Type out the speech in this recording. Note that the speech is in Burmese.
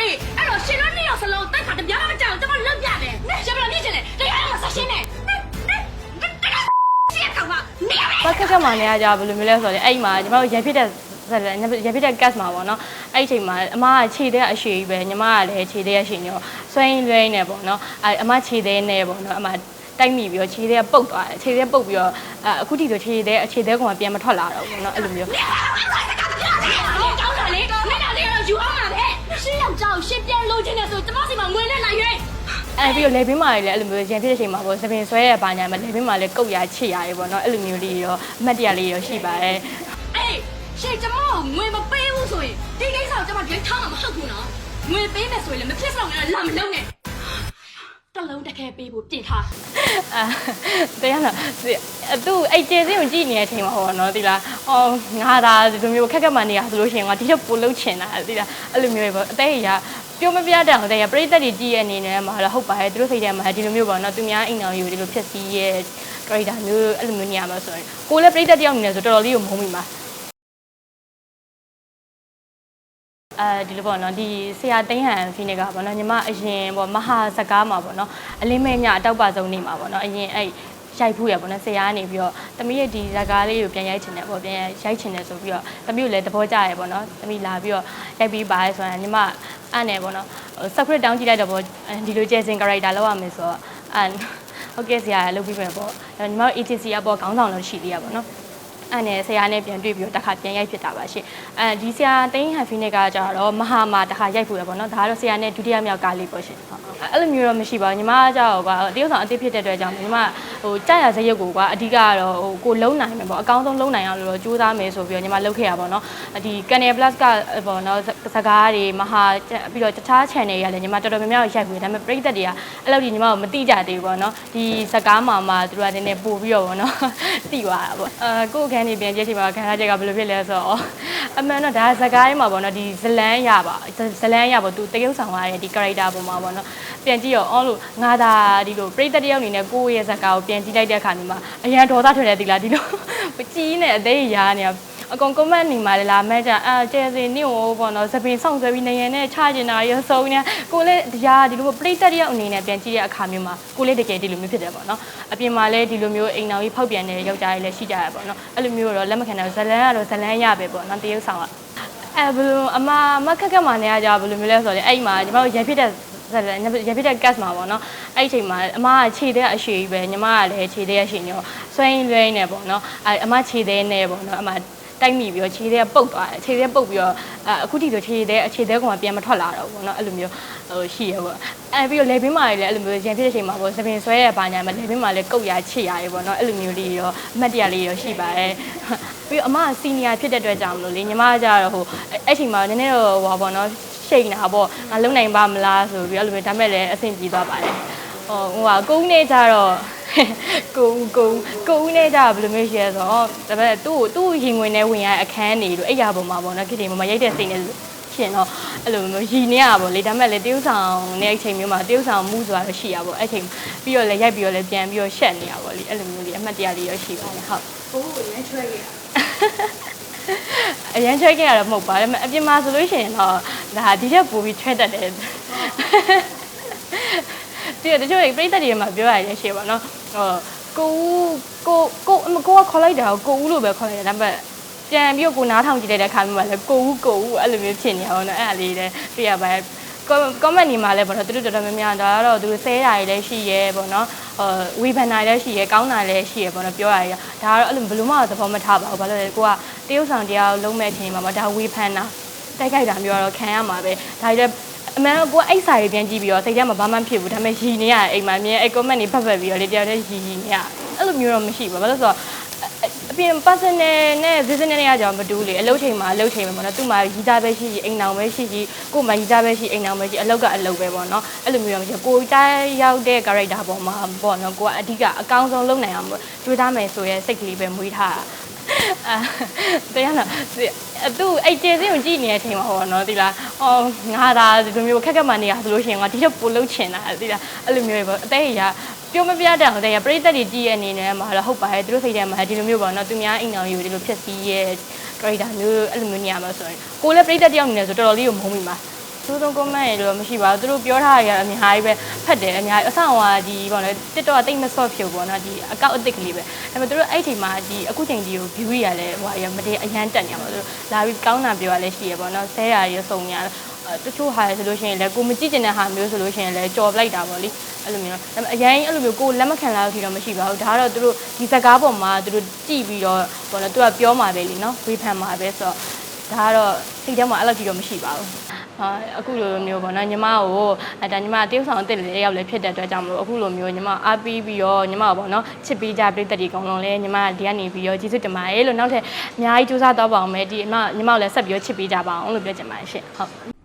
အေးအဲ့တော့ရှင်တို့နှစ်ယောက်စလုံးတိုက်ခါတပြားမှမကြောက်ကျွန်တော်လွတ်ပြမယ်ရှင်ဘယ်လိုဖြစ်ချင်လဲတရားရမှာဆက်ရှင်းနေရှင်းကောင်ကနေရမယ်ဘတ်ခက်ကမှနေရကြဘယ်လိုမျိုးလဲဆိုတော့လေအဲ့ဒီမှာညီမတို့ရန်ဖြစ်တဲ့ဇာတ်လမ်းရန်ဖြစ်တဲ့ gas မှာပေါ့နော်အဲ့ဒီအချိန်မှာအမကခြေတဲ့အရှိကြီးပဲညီမကလည်းခြေတဲ့အရှိညောဆွဲရင်းလွဲရင်းနေပေါ့နော်အဲ့အမခြေတဲ့နဲ့ပေါ့နော်အမတိုက်မိပြီးတော့ခြေတဲ့ပုတ်သွားတယ်ခြေတဲ့ပုတ်ပြီးတော့အအခုထိဆိုခြေတဲ့အခြေတဲ့ကောင်ကပြန်မထွက်လာတော့ဘူးပေါ့နော်အဲ့လိုမျိုး ရှင်းယောက်ျားကိုရှင်းပြန်လို့ချင်းနေဆိုကျွန်မစီမှာငွေနဲ့လိုက်ရွေးအဲ့ပြီးတော့လေဘင်းမာလေးလည်းအဲ့လိုမျိုးရန်ဖြစ်တဲ့အချိန်မှာပေါ့သပင်ဆွဲရတဲ့ဘာညာမှာလေဘင်းမာလေးကုတ်ရချစ်ရတယ်ပေါ့နော်အဲ့လိုမျိုးလေးရောအမှတ်တရလေးရောရှိပါတယ်အေးရှင်ကျွန်မကိုငွေမပေးဘူးဆိုရင်ဒီကိစ္စကိုကျွန်မဒီထားမှာမဟုတ်ဘူးနော်ငွေပေးမယ်ဆိုရင်လည်းမဖြစ်ဆောင်နဲ့လာမလုံးနဲ့ တလုံးတစ်ခဲပေးဖို့ပြင်ထားအာတရားလားသူအဲ့ကျေစင်းကိုကြည့်နေတဲ့အချိန်မှာဟောနော်ဒီလားအော်ငါသာဒီလိုမျိုးခက်ခက်မှနေရဆိုလို့ရှိရင်ငါဒီချက်ပို့လို့ချင်တာဒီလားအဲ့လိုမျိုးပဲပေါ့အသေးရပြောမပြတဲ့အောင်တဲ့ပြိသက်တွေကြည့်ရအနေနဲ့မှာလည်းဟုတ်ပါတယ်သူတို့စိတ်ထဲမှာဒီလိုမျိုးပေါ့နော်သူများအိမ်တော်ယူဒီလိုဖြစ်စီရဲ့ character မျိုးအဲ့လိုမျိုးနေရမှာဆိုရင်ကိုလည်းပြိသက်တယောက်အနေနဲ့ဆိုတော်တော်လေးကိုမုန်းမိမှာ အဲဒီလိုပေါ့နော်ဒီဆရာသိန်းဟန်ဖီနေကပေါ့နော်ညီမအရင်ပေါ့မဟာစကားမှာပေါ့နော်အလင်းမဲမြအတောက်ပါဆုံးနေမှာပေါ့နော်အရင်အဲ့ရိုက်ဖူးရပေါ့နော်ဆရာကနေပြီးတော့တမီးရဲ့ဒီဇာကားလေးကိုပြန်ရိုက်ချင်တယ်ပေါ့ပြန်ရိုက်ချင်တယ်ဆိုပြီးတော့တမီးကိုလည်းသဘောကျရပေါ့နော်တမီးလာပြီးတော့ရိုက်ပြီးပါရဲဆိုရင်ညီမအဲ့နဲ့ပေါ့နော်စခရစ်တောင်းကြည့်လိုက်တော့ပေါ့ဒီလိုကျဲစင် character လောက်ရမယ်ဆိုတော့အဲ့ဟုတ်ကဲ့ဆရာလုပ်ပြီးမယ်ပေါ့ညီမတို့ agency ကပေါ့ခေါင်းဆောင်လို့ရှိသေးရပေါ့နော် အဲ့နဲ့ဆရာနဲ့ပြန်တွေ့ပြီးတော့တစ်ခါပြန်ရိုက်ဖြစ်တာပါရှင်အဲဒီဆရာသိန်းဟန်ဖီနစ်ကကြတော့မဟာမာတစ်ခါရိုက်ဖို့ရပေါ့နော်ဒါကတော့ဆရာနဲ့ဒုတိယမြောက်ကားလေးပေါ့ရှင်ဟုတ်အဲ့လိုမျိုးတော့မရှိပါဘူးညီမကကြတော့ကွာတရုတ်ဆောင်အသစ်ဖြစ်တဲ့အတွက်ကြောင့်ညီမဟိုကြာရစရုပ်ကိုကွာအဓိကကတော့ဟိုကိုလုံးနိုင်မယ်ပေါ့အကောင်းဆုံးလုံးနိုင်အောင်လို့တော့ကြိုးစားမယ်ဆိုပြီးတော့ညီမလုပ်ခဲ့ရပါတော့ဒီ Canal Plus ကပေါ့နော်စကားတွေမဟာပြီးတော့တခြား channel တွေကလည်းညီမတော်တော်များများရိုက်ခွေဒါပေမဲ့ပရိသတ်တွေကအဲ့လိုဒီညီမကိုမတိကြသေးဘူးပေါ့နော်ဒီစကားမှာမှသူတို့ကနည်းနည်းပို့ပြီးတော့ပေါ့နော်တိသွားတာပေါ့အဲကိုယ့်အခန်းနေပြန်ကြည့်ချိန်မှာခန်းစားချက်ကဘယ်လိုဖြစ်လဲဆိုတော့အမှန်တော့ဒါစကားရင်းမှာပေါ့နော်ဒီဇလန်းရပါဇလန်းရပါသူတရုပ်ဆောင်ရတဲ့ဒီ character ပုံမှာပေါ့နော်ပြန်ကြည့်တော့အော်လို့ငါသာဒီလိုပရိသတ်တယောက်အနေနဲ့ကိုယ့်ရဲ့ဇာတ်ကားကိုပြန်ကြည့်လိုက်တဲ့အခါမျိုးမှာအရန်ဒေါသထွက်တယ်ဒီလားဒီလိုပကြီးနဲ့အသေးရာနေ အကောင် comment နေမှာလေလားမဲကြအာကျဲစင်နင့်ဟိုပေါ့နော်သပင်ဆောင်ဆွဲပြီးနေရင်နဲ့ချကျင်တာရဆုံးနေကိုလည်းတရားဒီလိုပရိသတ်တယောက်အနေနဲ့ပြန်ကြည့်တဲ့အခါမျိုးမှာကိုလည်းတကယ်ဒီလိုမျိုးဖြစ်တယ်ပေါ့နော်အပြင်မှာလည်းဒီလိုမျိုးအိမ်တော်ကြီးဖောက်ပြန်တဲ့ယောက်ျားတွေလည်းရှိကြရပေါ့နော်အဲ့လိုမျိုးတော့လက်မခံနိုင်ဘူးဇလန်းကတော့ဇလန်းရပဲပေါ့နော်တရုပ်ဆောင်ကအဲဘယ်လိုအမမခက်ခက်မှနေရကြဘယ်လိုမျိုးလဲဆိုတော့လေအဲ့ဒီမှာညီမတို့ရဖြစ်တဲ့ဇာတ်လမ်းရဖြစ်တဲ့ gas မှာပေါ့နော်အဲ့ဒီအချိန်မှာအမကခြေတဲ့အရှိကြီးပဲညီမကလည်းခြေတဲ့အရှိညောဆွဲရင်းလွဲရင်းနေပေါ့နော်အဲအမခြေတဲ့နဲ့ပေါ့နော်အမ တိုက်မိပြီးတော့ခြေတဲ့ပုတ်သွားတယ်ခြေတဲ့ပုတ်ပြီးတော့အခုထိဆိုခြေတဲ့အခြေတဲ့ကောင်ကပြန်မထွက်လာတော့ဘူးပေါ့နော်အဲ့လိုမျိုးဟိုရှိရပေါ့အဲပြီးတော့လေဘင်းမာလေးလည်းအဲ့လိုမျိုးရန်ဖြစ်တဲ့အချိန်မှာပေါ့သပင်ဆွဲရတဲ့ဘာညာမှာလေဘင်းမာလေးကုတ်ရချစ်ရတယ်ပေါ့နော်အဲ့လိုမျိုးလေးရောအမှတ်တရလေးရောရှိပါတယ်ပြီးတော့အမကစီနီယာဖြစ်တဲ့အတွက်ကြောင့်မလို့လေညီမကကြတော့ဟိုအဲ့ချိန်မှာနည်းနည်းတော့ဟိုပါပေါ့နော်ရှိန်တာပေါ့ငါလုံနိုင်ပါမလားဆိုပြီးအဲ့လိုမျိုးဒါမဲ့လည်းအဆင်ပြေသွားပါတယ်ဟိုဟိုကကုန်းနေကြတော့ ကုန်းကုန်းကုန်းနေကြဘယ်လိုမျိုးရှိရဲဆိုတော့ဒါပေမဲ့သူ့သူ့ရင်ဝင်နေဝင်ရအခန်းနေလို့အဲ့ရပုံမှာပေါ့နော်ခစ်တယ်မှာရိုက်တဲ့စိတ်နဲ့ရှင်တော့အဲ့လိုမျိုးရည်နေရပါလေဒါမဲ့လည်းတရုပ်ဆောင်နဲ့အချိန်မျိုးမှာတရုပ်ဆောင်မှုဆိုတာတော့ရှိရပါပေါ့အဲ့ချိန်ပြီးတော့လည်းရိုက်ပြီးတော့လည်းပြန်ပြီးတော့ရှက်နေရပါလေအဲ့လိုမျိုးလေးအမှတ်တရလေးရရှိပါတယ်ဟုတ်ဘိုးကိုလည်းချွဲခဲ့တာအရင်ချွဲခဲ့ရတော့မဟုတ်ပါဘူးဒါပေမဲ့အပြင်မှာဆိုလို့ရှိရင်တော့ဒါဒီချက်ပိုပြီးချွဲတတ်တယ်ဒီတချို့ပြိတ္တတွေမှာပြောရတယ်ရှိပါတော့ ဟိုကိုကိုကိုကိုကခေါ်လိုက်တာကိုဦးလို့ပဲခေါ်လိုက်တယ်ဒါပေမဲ့ပြန်ပြီးတော့ကိုနားထောင်ကြည့်လိုက်တဲ့အခါမျိုးမှာလည်းကိုဦးကိုဦးအဲ့လိုမျိုးဖြစ်နေအောင်နော်အဲ့ဒါလေးလည်းပြရပါတယ် comment နေမှာလဲပေါ့နော်သူတို့တော်တော်များများဒါကတော့သူတို့ဆဲတာတွေလည်းရှိရဲပေါ့နော်ဟိုဝေဖန်တာလည်းရှိရဲကောင်းတာလည်းရှိရဲပေါ့နော်ပြောရရဒါကတော့အဲ့လိုဘယ်လိုမှသဘောမထားပါဘူးဘာလို့လဲကိုကတရုတ်ဆောင်တရားကိုလုံးမဲ့ထင်မှာမဒါဝေဖန်တာတိုက်ခိုက်တာမျိုးကတော့ခံရမှာပဲဒါကြီးလည်း အမှန်တော့ကိုကအိတ်စာတွေပြန်ကြည့်ပြီးတော့စိတ်ထဲမှာဘာမှမဖြစ်ဘူးဒါပေမဲ့ရည်နေရအိမ်မှာမြင်အဲ့ comment တွေဖတ်ဖတ်ပြီးတော့လေတယောက်တည်းရည်ရည်နေရအဲ့လိုမျိုးတော့မရှိဘူးဘာလို့လဲဆိုတော့အပြင် personal နဲ့ business နဲ့ကြောင်မတူလေအလုပ်ချိန်မှာအလုပ်ချိန်ပဲပေါ့နော်သူ့မှာရီးသားပဲရှိရှိအိမ်အောင်ပဲရှိရှိကို့မှာရီးသားပဲရှိအိမ်အောင်ပဲရှိအလုပ်ကအလုပ်ပဲပေါ့နော်အဲ့လိုမျိုးတော့မရှိဘူးကိုတိုင်းရောက်တဲ့ character ပေါ်မှာပေါ့နော်ကိုကအဓိကအကောင်းဆုံးလုပ်နိုင်အောင်ကြိုးစားမယ်ဆိုရဲစိတ်ကလေးပဲမွေးထားတာ အာတရားလားသူအဲ့ကျေစင်းကိုကြည့်နေတဲ့အချိန်မှာဟောနော်ဒီလားအော်ငါသာဒီလိုမျိုးခက်ခက်မှနေရဆိုလို့ရှိရင်ငါဒီချက်ပို့လုပ်ချင်တာဒီလားအဲ့လိုမျိုးပဲပေါ့အသေးရပြောမပြတဲ့အောင်တဲ့ပြိသက်တွေကြည့်ရအနေနဲ့မှာတော့ဟုတ်ပါတယ်သူတို့စိတ်ထဲမှာဒီလိုမျိုးပေါ့နော်သူများအိမ်တော်ယူဒီလိုဖြစ်စီရဲ့ character မျိုးအဲ့လိုမျိုးနေရမှာဆိုရင်ကိုလည်းပြိသက်တယောက်အနေနဲ့ဆိုတော်တော်လေးကိုမုန်းမိမှာ ဆိုးဆုံး comment ရေတော့မရှိပါဘူးသူတို့ပြောထားရတာအများကြီးပဲဖတ်တယ်အများကြီးအဆောင်ကဒီပေါ့လေ TikTok ကတိတ်မဆော့ဖြုတ်ပေါ့နော်ဒီအကောက်အစ်စ်ကလေးပဲဒါပေမဲ့သူတို့အဲ့ဒီချိန်မှာဒီအခုချိန်ဒီကို view ရလဲဟိုရမတည်းအရန်တက်နေမှာသူတို့လာပြီးကောင်းတာပြောရလဲရှိရပေါ့နော်ဆဲရရစုံညာတချို့ဟာဆိုလို့ရှိရင်လည်းကိုမကြည့်ကျင်တဲ့ဟာမျိုးဆိုလို့ရှိရင်လည်းကြော်ပလိုက်တာပေါ့လေအဲ့လိုမျိုးဒါပေမဲ့အရင်အဲ့လိုမျိုးကိုလက်မခံလာလို့ထီတော့မရှိပါဘူးဒါကတော့သူတို့ဒီစကားပေါ်မှာသူတို့ကြည့်ပြီးတော့ပေါ့နော်သူကပြောမှာပဲလीနော်ဝေဖန်မှာပဲဆိုတော့ဒါကတော့စိတ်ထဲမှာအဲ့လိုကြည့်တော့မရှိပါဘူး အာအခုလိုမျိုးပေါ့နော်ညီမကိုအဲဒါညီမတရုပ်ဆောင်အစ်စ်လေးရောက်လည်းဖြစ်တဲ့အတွက်ကြောင့်မလို့အခုလိုမျိုးညီမအားပေးပြီးတော့ညီမပေါ့နော်ချစ်ပေးကြပြည်သက်တွေအကုန်လုံးလည်းညီမဒီကနေပြီးတော့ကျေးဇူးတင်ပါတယ်လို့နောက်ထပ်အများကြီးစူးစမ်းတော့ပါအောင်မယ်ဒီအမညီမကိုလည်းဆက်ပြီးတော့ချစ်ပေးကြပါအောင်လို့ပြောချင်ပါတယ်ရှင့်ဟုတ်